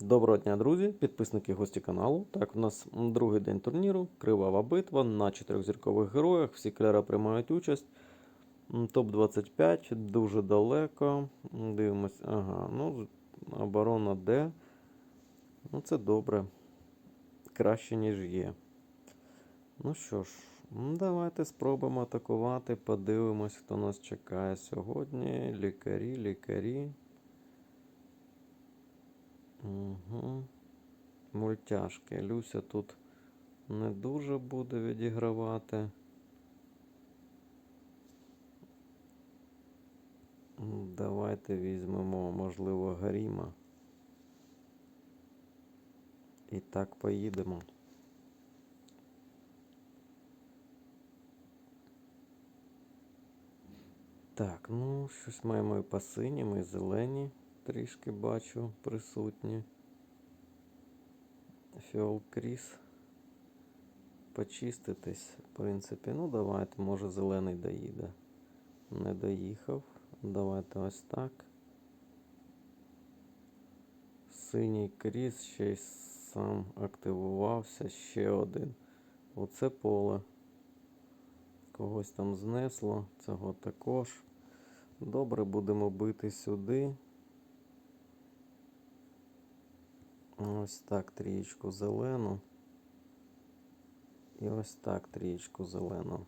Доброго дня, друзі, підписники гості каналу. Так, у нас другий день турніру, кривава битва на чотирьохзіркових героях. Всі клера приймають участь. Топ-25, дуже далеко. Дивимось. Ага, ну, оборона Д. Ну, це добре. Краще, ніж є. Ну що ж, давайте спробуємо атакувати. Подивимось, хто нас чекає сьогодні. Лікарі, лікарі. Угу. Мультяшки. Люся тут не дуже буде відігравати. Давайте візьмемо, можливо, Гаріма. І так поїдемо. Так, ну, щось маємо і по синім, і зелені трішки бачу присутні. Фіол Кріс. Почиститись, в принципі. Ну, давайте, може, зелений доїде. Не доїхав. Давайте ось так. Синій кріс ще й сам активувався. Ще один. Оце поле. Когось там знесло. Цього також. Добре, будемо бити сюди. Ось так трієчку зелену. І ось так трієчку зелену.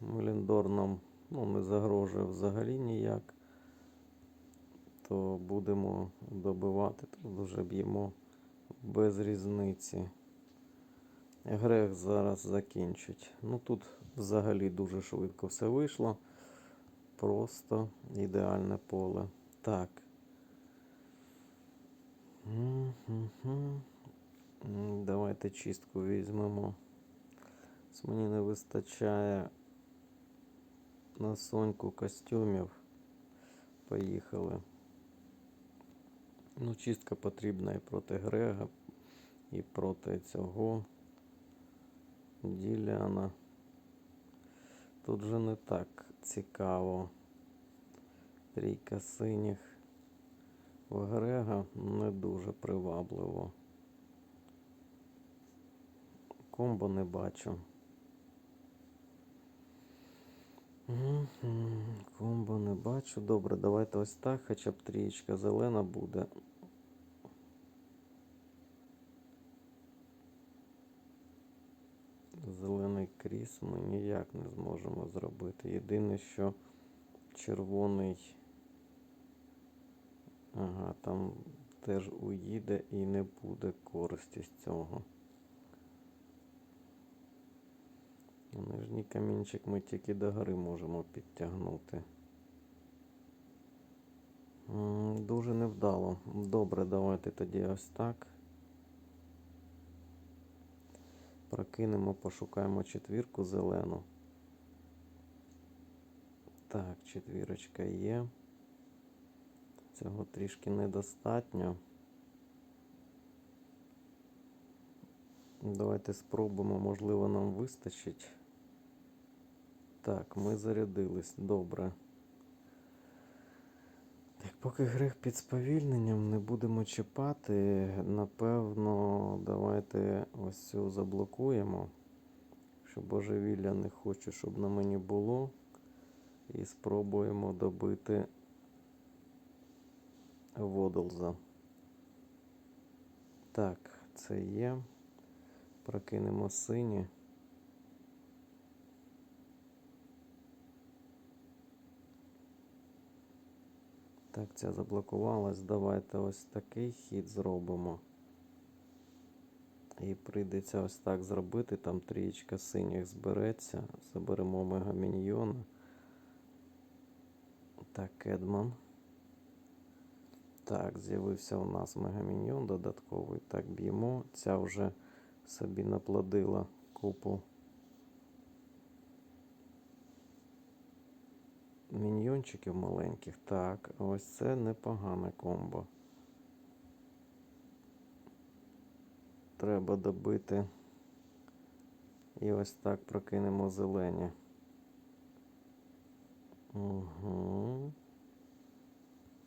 Меліндор нам ну, не загрожує взагалі ніяк. То будемо добивати. Тут вже б'ємо без різниці. Грех зараз закінчить. Ну тут взагалі дуже швидко все вийшло. Просто ідеальне поле. Так. Давайте чистку візьмемо. Мені не вистачає на соньку костюмів. Поїхали. Ну, чистка потрібна і проти Грега, і проти цього Діляна. Тут вже не так цікаво. Трійка синіх. В Грега не дуже привабливо. Комбо не бачу. Комбо не бачу. Добре, давайте ось так, хоча б трієчка зелена буде. Зелений кріс ми ніяк не зможемо зробити. Єдине, що червоний. Ага, там теж уїде і не буде користі з цього. Нижній камінчик ми тільки до гори можемо підтягнути. Дуже невдало. Добре, давайте тоді ось так. Прокинемо, пошукаємо четвірку зелену. Так, четвірочка є. Цього трішки недостатньо. Давайте спробуємо, можливо, нам вистачить. Так, ми зарядились. Добре. Так, поки грех під сповільненням не будемо чіпати, напевно, давайте ось цю заблокуємо. Що божевілля не хочу, щоб на мені було. І спробуємо добити Водолза. Так, це є. Прокинемо сині. Так, ця заблокувалась. Давайте ось такий хід зробимо. І прийдеться ось так зробити. Там трієчка синіх збереться. Заберемо мегаміньйона. Так, Кедман. Так, з'явився у нас мегаміньйон додатковий. Так, б'ємо. Ця вже собі наплодила купу міньйончиків маленьких. Так, ось це непогане комбо. Треба добити. І ось так прокинемо зелені. Угу.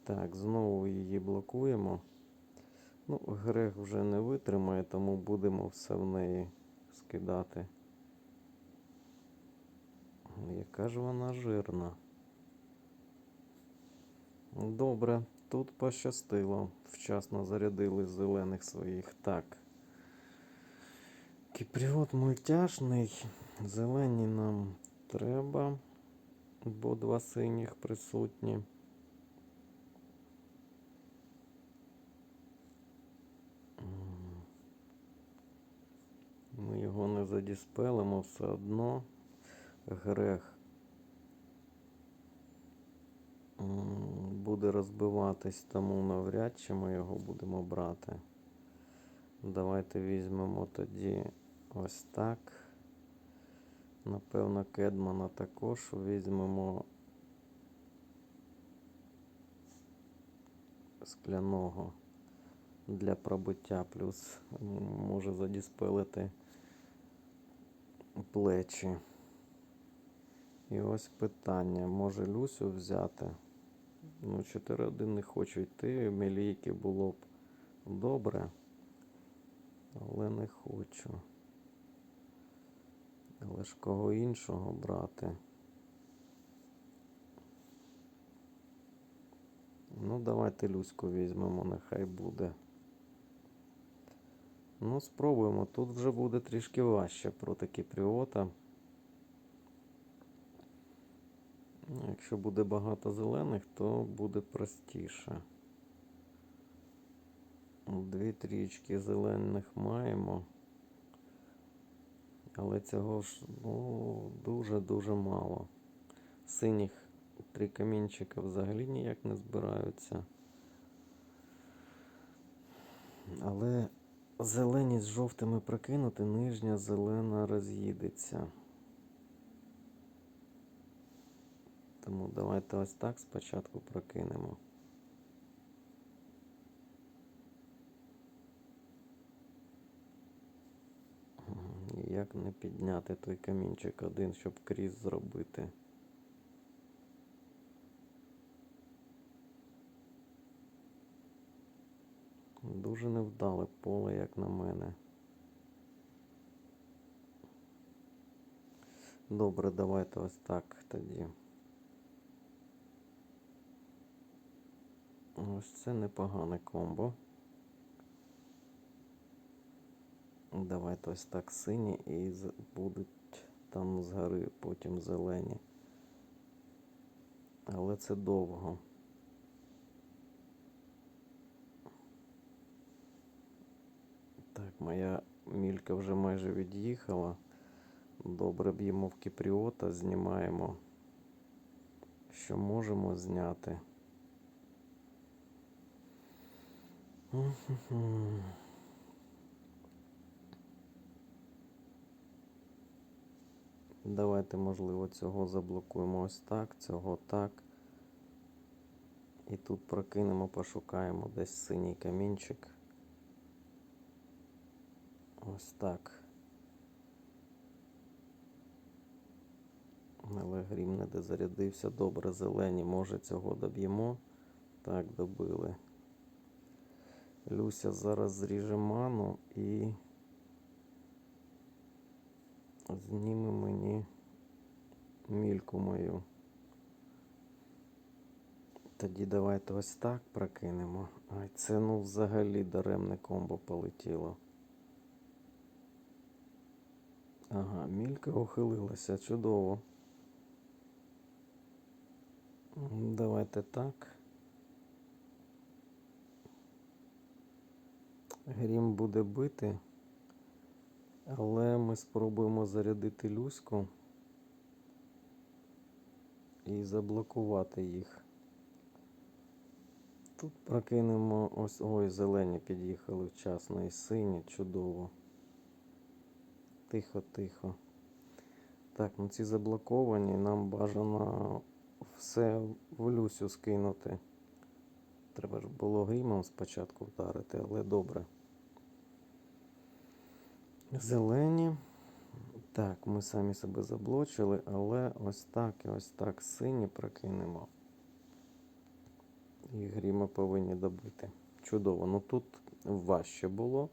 Так, знову її блокуємо. Ну, Грег вже не витримає, тому будемо все в неї скидати. Яка ж вона жирна. Добре, тут пощастило. Вчасно зарядили зелених своїх. Так. Кіпріот мультяшний. Зелені нам треба, бо два синіх присутні. М. Ми його не задіспелимо все одно. Грех буде розбиватись, тому навряд чи ми його будемо брати. Давайте візьмемо тоді ось так. Напевно, Кедмана також візьмемо скляного для пробиття, плюс може задіспелити плечі. І ось питання, може Люсю взяти? Ну, 4-1 не хочу йти, мілійки було б добре, але не хочу. Але ж кого іншого брати? Ну, давайте Люську візьмемо, нехай буде. Ну, спробуємо. Тут вже буде трішки важче проти Кіпріота. Ну, Якщо буде багато зелених, то буде простіше. Дві трічки зелених маємо. Але цього ж ну, дуже-дуже мало. Синіх три камінчика взагалі ніяк не збираються. Але зелені з жовтими прокинути, нижня зелена роз'їдеться. Тому давайте ось так спочатку прокинемо. Як не підняти той камінчик один, щоб крізь зробити. Дуже невдале поле, як на мене. Добре, давайте ось так тоді. Ось це непогане комбо. Давайте ось так сині і будуть там згори потім зелені. Але це довго. Моя мілька вже майже від'їхала. Добре б'ємо в кіпріота, знімаємо, що можемо зняти. Давайте, можливо, цього заблокуємо ось так, цього так. І тут прокинемо, пошукаємо десь синій камінчик. Ось так. Але грім не дозарядився. Добре, зелені, може цього доб'ємо. Так, добили. Люся зараз зріже ману і зніме мені мільку мою. Тоді давайте ось так прокинемо. Ай, це ну взагалі даремне комбо полетіло. Ага, мілька ухилилася, чудово. Давайте так. Грім буде бити, але ми спробуємо зарядити люську і заблокувати їх. Тут прокинемо ось ой, зелені під'їхали вчасно і сині, чудово. Тихо, тихо. Так, ну ці заблоковані, нам бажано все в Люсю скинути. Треба ж було грімом спочатку вдарити, але добре. Зелені. Так, ми самі себе заблочили, але ось так і ось так сині прокинемо. І гріма повинні добити. Чудово. Ну тут важче було.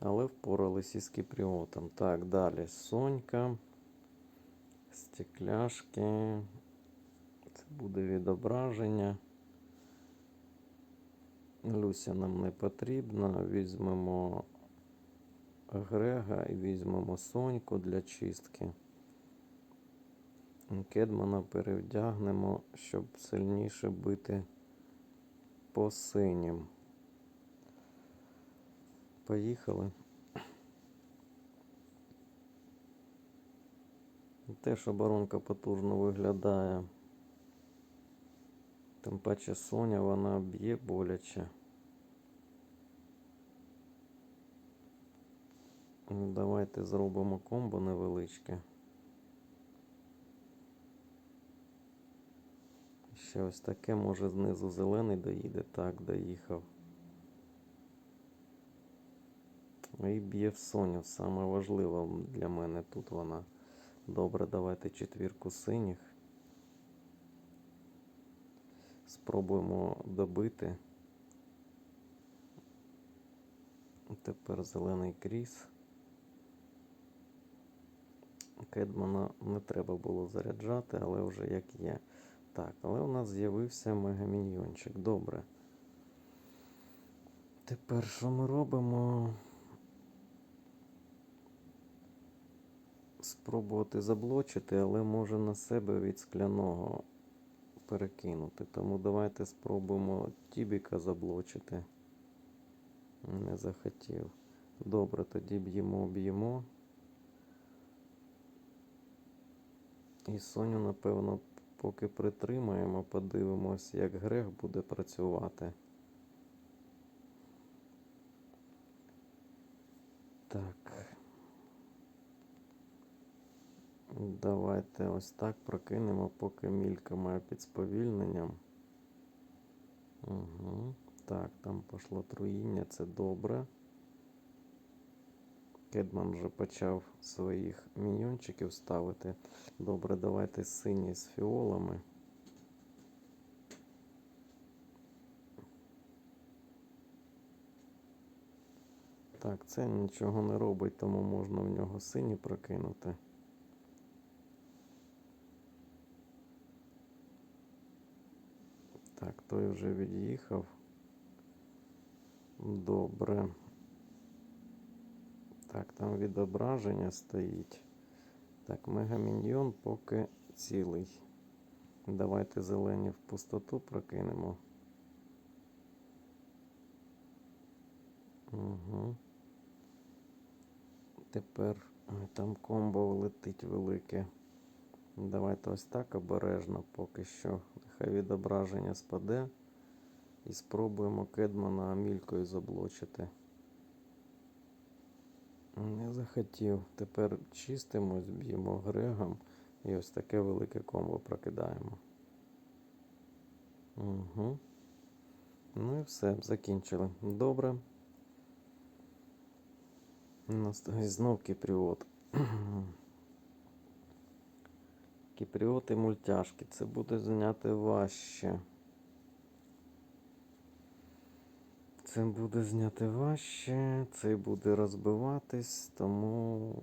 Але впоралися із кіпріотом. Так, далі Сонька. Стекляшки. Це буде відображення. Люся нам не потрібна. Візьмемо Грега і візьмемо Соньку для чистки. Кедмана перевдягнемо, щоб сильніше бити по синім. Поїхали. Теж оборонка потужно виглядає. Тим паче Соня вона б'є боляче. Ну, Давайте зробимо комбо невеличке. Ще ось таке, може знизу зелений доїде. Так, доїхав. І б'є в Соню. Саме важливе для мене тут вона. Добре, давайте четвірку синіх. Спробуємо добити. Тепер зелений кріс. Кедмана не треба було заряджати, але вже як є. Так, але у нас з'явився мегаміньйончик. Добре. Тепер що ми робимо? Спробувати заблочити, але може на себе від скляного перекинути. Тому давайте спробуємо Тібіка заблочити. Не захотів. Добре, тоді б'ємо, б'ємо. І Соню, напевно, поки притримаємо, подивимось, як Грег буде працювати. Так. Давайте ось так прокинемо, поки мілька має під сповільненням. Угу. Так, там пішло труїння, це добре. Кедман вже почав своїх міньйончиків ставити. Добре, давайте синій з фіолами. Так, це нічого не робить, тому можна в нього сині прокинути. Так, той вже від'їхав. Добре. Так, там відображення стоїть. Так, мегаміньйон поки цілий. Давайте зелені в пустоту прокинемо. Угу. Тепер там комбо летить велике. Давайте ось так обережно поки що. Нехай відображення спаде. І спробуємо Кедмана Амількою заблочити. Не захотів. Тепер чистимось, б'ємо Грегом і ось таке велике комбо прокидаємо. Угу. Ну і все, закінчили. Добре. У нас знов кіпріот. Кіпріот і мультяшки. Це буде зняти важче. Це буде зняти важче, цей буде розбиватись, тому.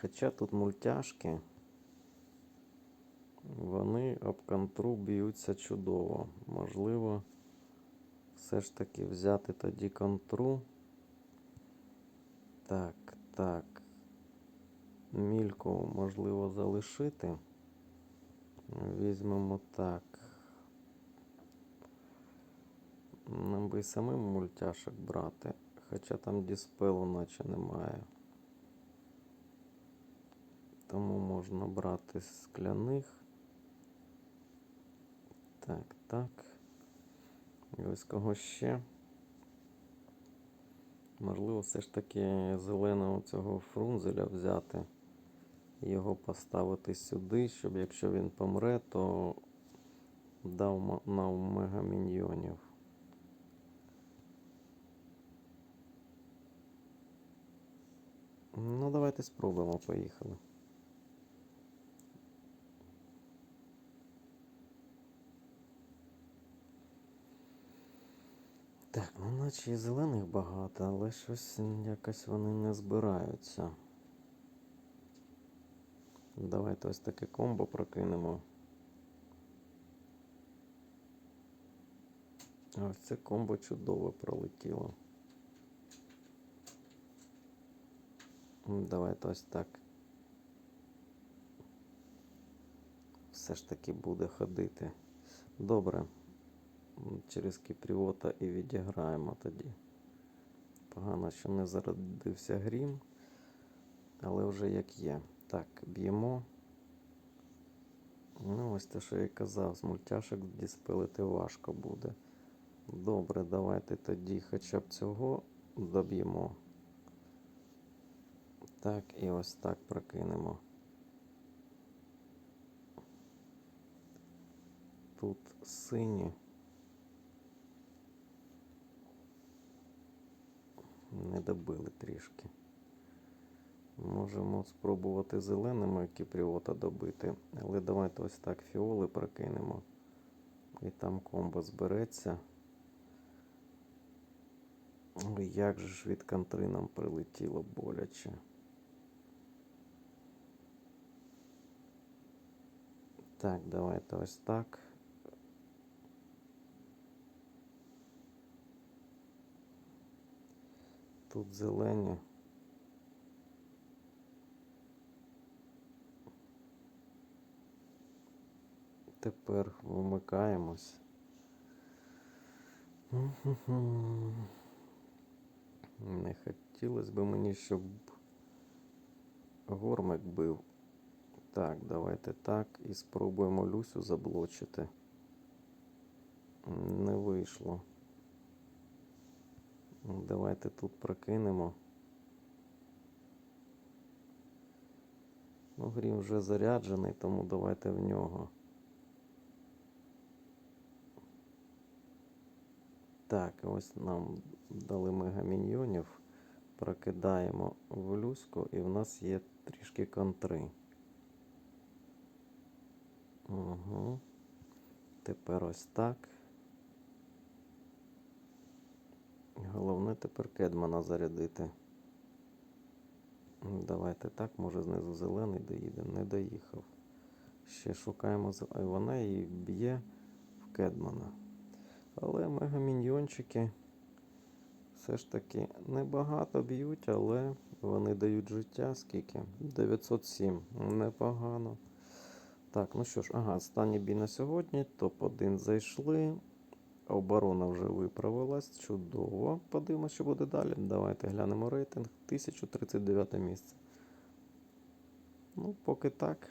Хоча тут мультяшки, вони об контру б'ються чудово. Можливо, все ж таки взяти тоді контру. Так, так. Мільку можливо залишити. Візьмемо так. Нам би і самим мультяшок брати, хоча там діспелу наче немає. Тому можна брати скляних. Так, так. І ось кого ще. Можливо, все ж таки зеленого цього фрунзеля взяти його поставити сюди, щоб якщо він помре, то дав на мегаміньйонів. Ну, давайте спробуємо, поїхали. Так, ну наче і зелених багато, але щось якось вони не збираються. Давайте ось таке комбо прокинемо. Ось це комбо чудово пролетіло. Давайте ось так. Все ж таки буде ходити. Добре. Через кіпріота і відіграємо тоді. Погано, що не зародився грім, але вже як є. Так, б'ємо. Ну, ось те, що я казав, з мультяшок діспелити важко буде. Добре, давайте тоді хоча б цього доб'ємо. Так, і ось так прокинемо. Тут сині. Не добили трішки. Можемо спробувати зеленими кіпріота добити, але давайте ось так фіоли прокинемо. І там комбо збереться. Ой, Як же ж від контри нам прилетіло боляче. Так, давайте ось так. Тут зелені. Тепер вмикаємось. Не хотілося б мені, щоб гормик бив. Так, давайте так і спробуємо Люсю заблочити. Не вийшло. Давайте тут прокинемо. Ну, грім вже заряджений, тому давайте в нього. Так, ось нам дали мегаміньйонів. Прокидаємо в люську, і в нас є трішки контри. Угу. Тепер ось так. Головне тепер кедмана зарядити. Давайте так, може знизу зелений доїде, не доїхав. Ще шукаємо, а вона її б'є в кедмана. Але мегаміньйончики все ж таки небагато б'ють, але вони дають життя скільки? 907. Непогано. Так, ну що ж, ага, останній бій на сьогодні. Топ-1 зайшли. Оборона вже виправилась. Чудово. Подивимося, що буде далі. Давайте глянемо рейтинг. 1039 місце. Ну, поки так.